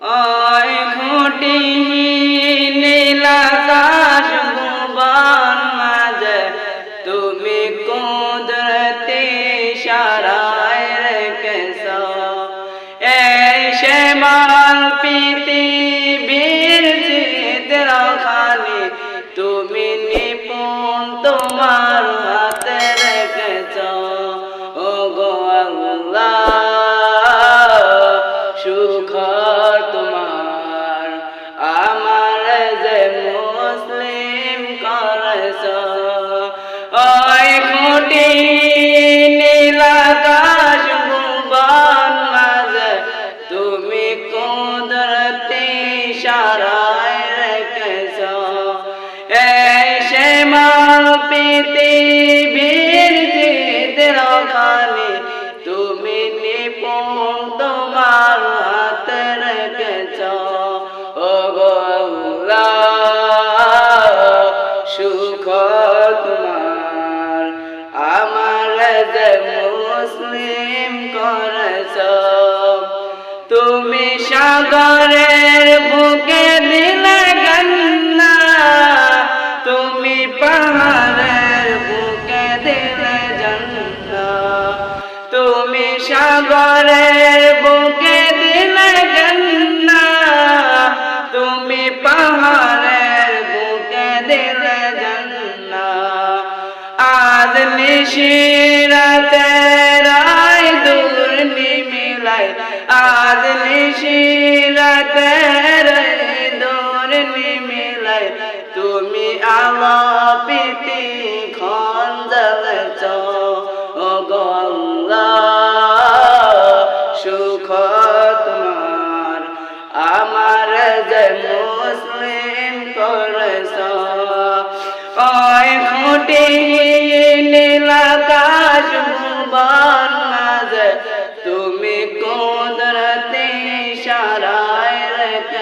ওই খুঁটি তুমি সাগরের বুকে দিলে গন্না। তুমি পাহাড়ের বুকে দিলে জন্না। তুমি সাগরের বুকে দিলে গন্না। তুমি পাহাড়ের বুকে দিলে জন্না। আজ নিশিরাতে আজ নিশিরাতে দূর নিমিলাই। তুমি আলো পিতি খন জ্বলছ গঙ্গা সুখ তোমার আমার যে মুসলিম করেছ। ওই খুঁটি নীলাকাশ ভুবন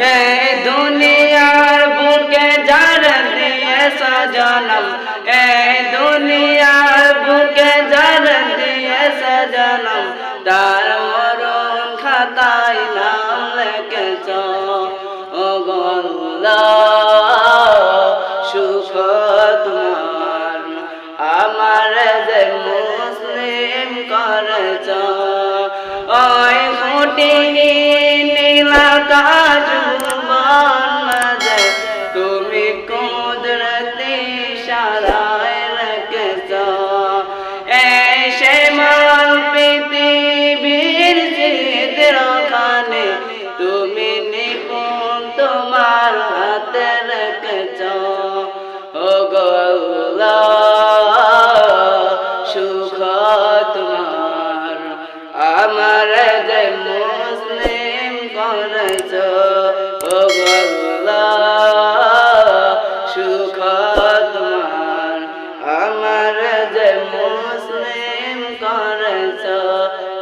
এই দুনিয়ার বুকে যার দিয়েছ জনম এই দুনিয়ার বুকে যার দিয়েছ জনম তার মরণ খাতায় নাম লেখেছ। ও গল্লা সুখ তোমার আমার যে মুসলিম করেছ। ওই খুঁটি নীলাকাশ যে